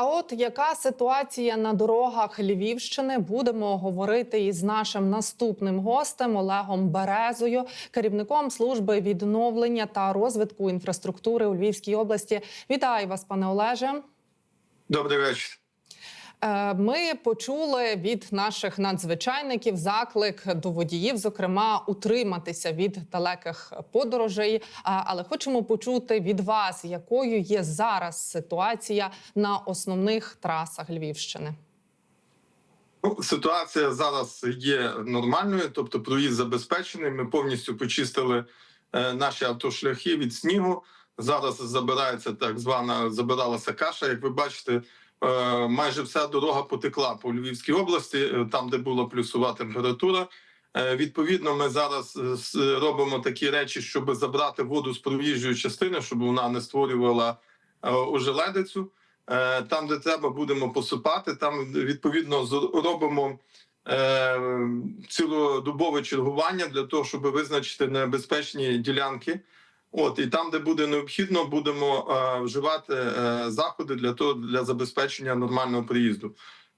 А от яка ситуація на дорогах Львівщини? Будемо говорити із нашим наступним гостем Олегом Березою, керівником служби відновлення та розвитку інфраструктури у Львівській області. Вітаю вас, пане Олеже. Добрий вечір. Е, Ми почули від наших надзвичайників заклик до водіїв, зокрема, утриматися від далеких подорожей. Але хочемо почути від вас, якою є зараз ситуація на основних трасах Львівщини. Ну, ситуація зараз є нормальною, тобто проїзд забезпечений. Ми повністю почистили е, наші автошляхи від снігу. Зараз забирається так звана забиралася каша. Як ви бачите, е, майже вся дорога потекла по Львівській області, е, там, де була плюсова температура. Е, Відповідно, ми зараз е, робимо такі речі, щоб забрати воду з проїжджої частини, щоб вона не створювала е, ожеледицю. Е, Там, де треба, будемо посипати. Там відповідно робимо е, цілодобове чергування для того, щоб визначити небезпечні ділянки. От і там, де буде необхідно, будемо е, вживати е, заходи для того для забезпечення нормального приїзду.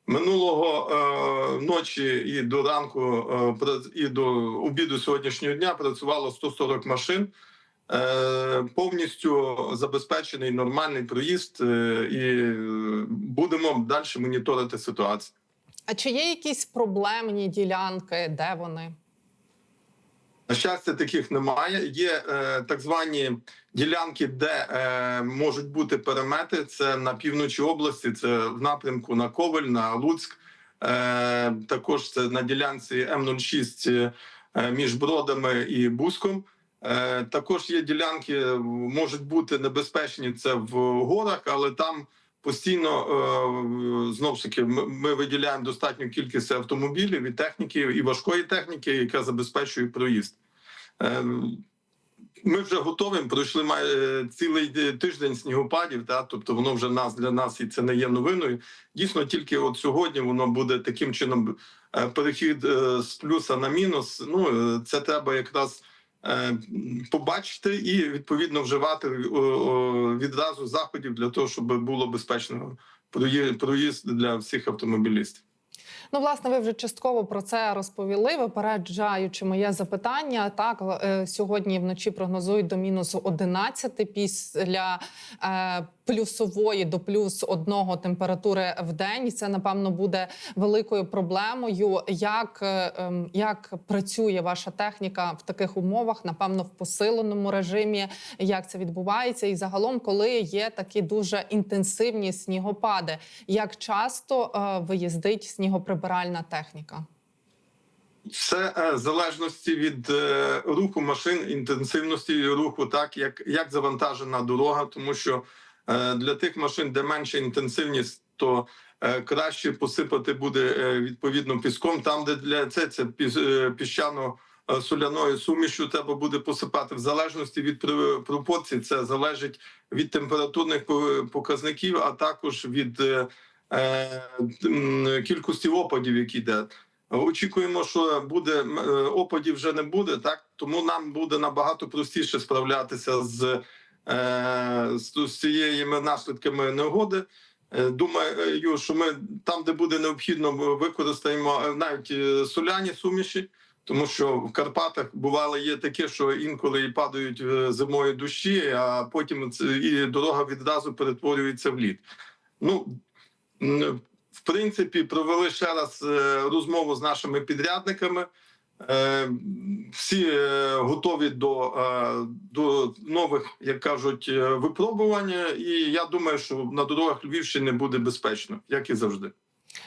Минулого е, ночі і до ранку, е, і до обіду сьогоднішнього дня працювало 140 машин. Е, повністю забезпечений нормальний проїзд, е, і будемо далі моніторити ситуацію. А чи є якісь проблемні ділянки? Де вони? На щастя, таких немає. Є е, так звані ділянки, де е, можуть бути перемети. Це на півночі області, це в напрямку на Ковель, на Луцьк. Е, також це на ділянці М06 е, між Бродами і Буском. Е, також є ділянки, е, можуть бути небезпечні. Це в горах, але там постійно е, знову ж таки ми виділяємо достатню кількість автомобілів і техніки, і важкої техніки, яка забезпечує проїзд. Е, Ми вже готові. Пройшли майже цілий тиждень снігопадів. Та тобто воно вже нас для нас і це не є новиною. Дійсно, тільки от сьогодні воно буде таким чином е, перехід е, з плюса на мінус. Ну е, це треба якраз е, побачити і відповідно вживати е, відразу заходів для того, щоб було безпечно проїзд для всіх автомобілістів. Ну, власне, ви вже частково про це розповіли. Випереджаючи моє запитання, так е, сьогодні вночі прогнозують до мінус 11 після е, плюсової до плюс одного температури в день. І це напевно буде великою проблемою. Як, е, ем, як працює ваша техніка в таких умовах? Напевно, в посиленому режимі, як це відбувається, і загалом, коли є такі дуже інтенсивні снігопади, як часто е, виїздить снігоприбиральна техніка? Все е, в залежності від руху машин, інтенсивності руху, так як, як завантажена дорога, тому що для тих машин, де менша інтенсивність, то е, краще посипати буде е, відповідно піском. Там, де для це, це е, піщано е, соляною сумішю, треба буде посипати в залежності від пропорцій. Це залежить від температурних показників, а також від е, е, кількості опадів, які йде. Очікуємо, що буде е, опадів вже не буде, так тому нам буде набагато простіше справлятися з, е, з, з цією наслідками негоди. Е, Думаю, що ми там, де буде необхідно, використаємо е, навіть е, соляні суміші, тому що в Карпатах бувало є таке, що інколи падають е, зимою дощі, а потім і дорога відразу перетворюється в лід. Ну в принципі, провели ще раз е, розмову з нашими підрядниками. Е, Всі е, готові до, е, до нових, як кажуть, випробувань. І я думаю, що на дорогах Львівщини буде безпечно, як і завжди.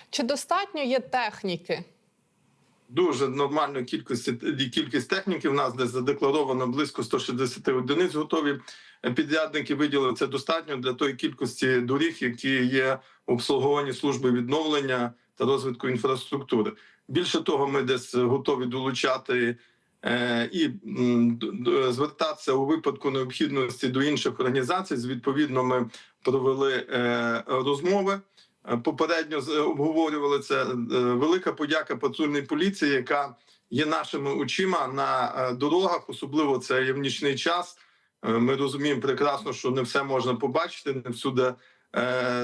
Чи достатньо є техніки? Дуже нормальної кількості кількість техніки. У нас десь задекларовано близько 160 одиниць. Готові підрядники виділили це достатньо для тої кількості доріг, які є в обслуговуванні служби відновлення та розвитку інфраструктури. Більше того, ми десь готові долучати е, і звертатися у випадку необхідності до інших організацій. Відповідно, ми провели е, розмови. Е, Попередньо обговорювали це. Велика подяка патрульній поліції, яка є нашими очима на дорогах, особливо це є в нічний час. Ми розуміємо прекрасно, що не все можна побачити, не всюди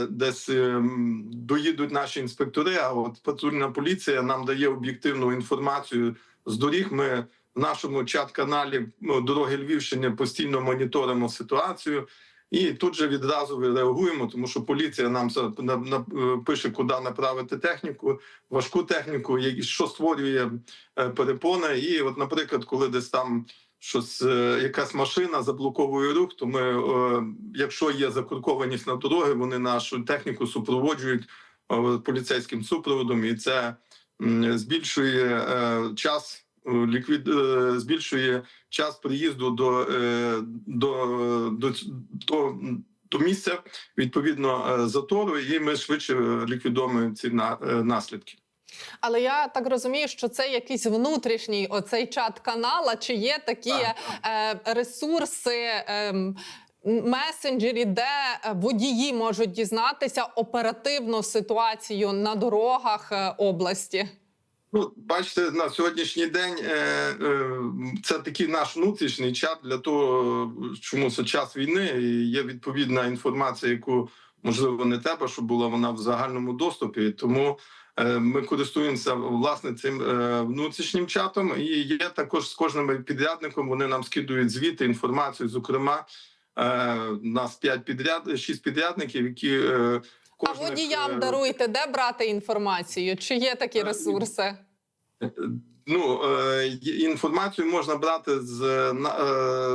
десь ем, доїдуть наші інспектори. А от патрульна поліція нам дає об'єктивну інформацію з доріг. Ми в нашому чат-каналі ну, дороги Львівщини постійно моніторимо ситуацію. І тут же відразу реагуємо, тому що поліція нам е, пише, куди направити техніку, важку техніку, що створює е, перепони. І, от, наприклад, коли десь там щось, е, якась машина заблоковує рух, то ми, е, якщо є закуркованість на дороги, вони нашу техніку супроводжують е, поліцейським супроводом, і це збільшує час. Ліквід збільшує час приїзду до, до, до, до, до місця відповідно затору, і ми швидше ліквідуємо ці на, наслідки. Але я так розумію, що це якийсь внутрішній оцей чат канала, чи є такі е, ресурси. ем, Месенджері, де е, водії можуть дізнатися оперативну ситуацію на дорогах е, області. Ну, бачите, на сьогоднішній день е, е, це такий наш внутрішній чат для того, чому це час війни. І є відповідна інформація, яку можливо не треба, щоб була вона в загальному доступі. Тому е, ми користуємося власне цим е, внутрішнім чатом. І є також з кожним підрядником. Вони нам скидують звіти, інформацію. Зокрема, е, нас п'ять підряд, шість підрядників, які е, А водіям е, даруйте, де брати інформацію? Чи є такі Е, ресурси? Ну е, інформацію можна брати з, е,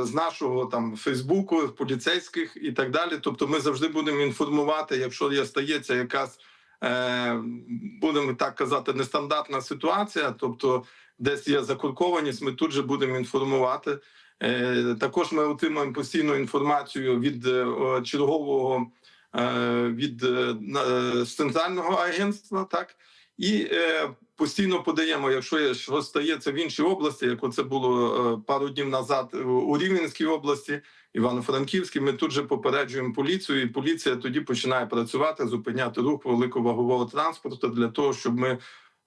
з нашого там Фейсбуку, поліцейських і так далі. Тобто, ми завжди будемо інформувати, якщо є стається якась, е, будемо так казати, нестандартна ситуація, тобто десь є закуркованість, ми тут же будемо інформувати. Е, також ми отримуємо постійну інформацію від е, чергового е, від е, центрального агентства, так і е, постійно подаємо, якщо є щось стається в іншій області, як це було е, пару днів назад у Рівненській області, Івано-Франківській. Ми тут же попереджуємо поліцію, і поліція тоді починає працювати, зупиняти рух великовагового транспорту для того, щоб ми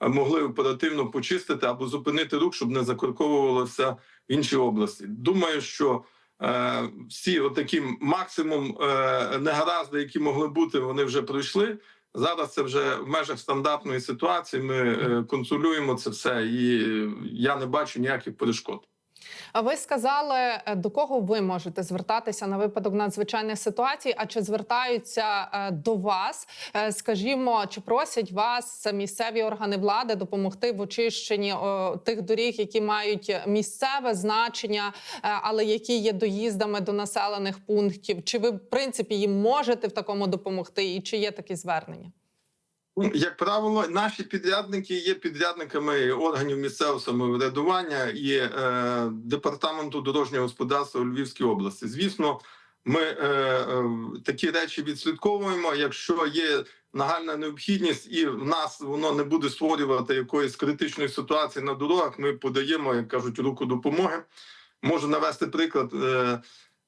е, могли оперативно почистити або зупинити рух, щоб не закорковувалося в іншій області. Думаю, що е, всі отакі максимум е, негаразди, які могли бути, вони вже пройшли. Зараз це вже в межах стандартної ситуації. Ми е, контролюємо це все, і я не бачу ніяких перешкод. А ви сказали, е, до кого ви можете звертатися на випадок надзвичайних ситуацій? А чи звертаються е, до вас? Е, Скажімо, чи просять вас місцеві органи влади допомогти в очищенні тих доріг, які мають місцеве значення, але які є доїздами до населених пунктів? Чи ви в принципі їм можете в такому допомогти? І чи є такі звернення? Як правило, наші підрядники є підрядниками органів місцевого самоврядування і е, департаменту дорожнього господарства у Львівській області. Звісно, ми е, е, такі речі відслідковуємо. Якщо є нагальна необхідність, і в нас воно не буде створювати якоїсь критичної ситуації на дорогах, ми подаємо, як кажуть, руку допомоги. Можу навести приклад. Е,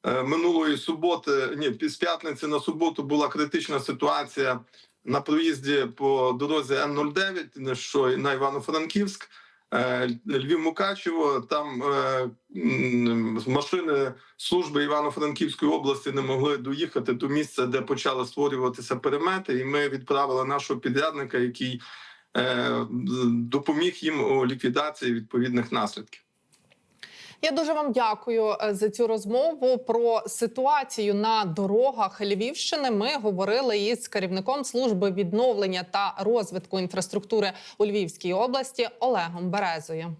е, Минулої суботи, ні, з п'ятниці на суботу була критична ситуація на проїзді по дорозі Н-09, що на Івано-Франківськ, е, Львів-Мукачево. Там е, машини служби Івано-Франківської області не могли доїхати до місця, де почали створюватися перемети. І ми відправили нашого підрядника, який е, допоміг їм у ліквідації відповідних наслідків. Я дуже вам дякую е, за цю розмову. Про ситуацію на дорогах Львівщини ми говорили із керівником служби відновлення та розвитку інфраструктури у Львівській області Олегом Березою.